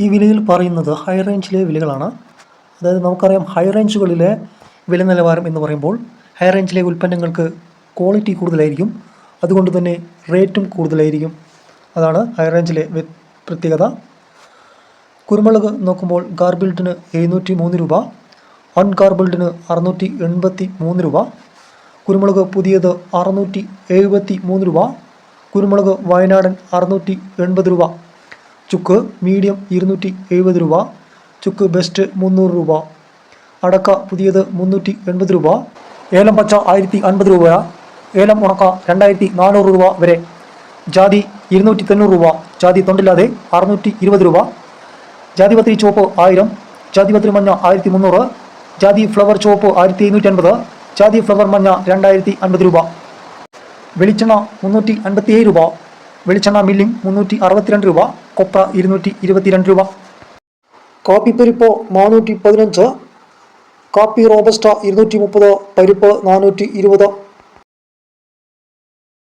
ഈ വിലയിൽ പറയുന്നത് ഹൈ റേഞ്ചിലെ വിലകളാണ്. അതായത് നമുക്കറിയാം ഹൈ റേഞ്ചുകളിലെ വില നിലവാരം എന്ന് പറയുമ്പോൾ ഹൈ റേഞ്ചിലെ ഉൽപ്പന്നങ്ങൾക്ക് ക്വാളിറ്റി കൂടുതലായിരിക്കും. അതുകൊണ്ട് തന്നെ റേറ്റും കൂടുതലായിരിക്കും. അതാണ് ഹൈ റേഞ്ചിലെ പ്രത്യേകത. കുരുമുളക് നോക്കുമ്പോൾ ഗാർബിൾഡിന് എഴുന്നൂറ്റി മൂന്ന് രൂപ അൺഗാർബിൾഡിന് അറുന്നൂറ്റി എൺപത്തി മൂന്ന് രൂപ കുരുമുളക് പുതിയത് അറുന്നൂറ്റി എഴുപത്തി മൂന്ന് രൂപ കുരുമുളക് വയനാടൻ അറുന്നൂറ്റി എൺപത് രൂപ ചുക്ക് മീഡിയം ഇരുന്നൂറ്റി എഴുപത് രൂപ ചുക്ക് ബെസ്റ്റ് മുന്നൂറ് രൂപ അടക്ക പുതിയത് മുന്നൂറ്റി എൺപത് രൂപ ഏലം പച്ച ആയിരത്തി അൻപത് രൂപ ഏലം ഉണക്ക രണ്ടായിരത്തി നാനൂറ് രൂപ വരെ ജാതി ഇരുന്നൂറ്റി തൊണ്ണൂറ് രൂപ ജാതി തൊണ്ടില്ലാതെ അറുന്നൂറ്റി ഇരുപത് രൂപ ജാതിപത്രി ചുവപ്പ് ആയിരം ജാതിപത്രി മഞ്ഞ ആയിരത്തി മുന്നൂറ് ജാതി ഫ്ലവർ ചുവപ്പ് ആയിരത്തി എഴുന്നൂറ്റി അൻപത് ജാതി ഫ്ലവർ മഞ്ഞ രണ്ടായിരത്തി അൻപത് രൂപ. വെളിച്ചെണ്ണ മുന്നൂറ്റി അൻപത്തിയേഴ് രൂപ വെളിച്ചെണ്ണ മില്ലിംഗ് മുന്നൂറ്റി അറുപത്തിരണ്ട് രൂപ കൊപ്ര ഇരുന്നൂറ്റി ഇരുപത്തിരണ്ട് രൂപ. കാപ്പിപ്പരിപ്പ് നാനൂറ്റി പതിനഞ്ച് കാപ്പി റോബസ്റ്റ ഇരുന്നൂറ്റി മുപ്പത് പരിപ്പ് നാനൂറ്റി ഇരുപത്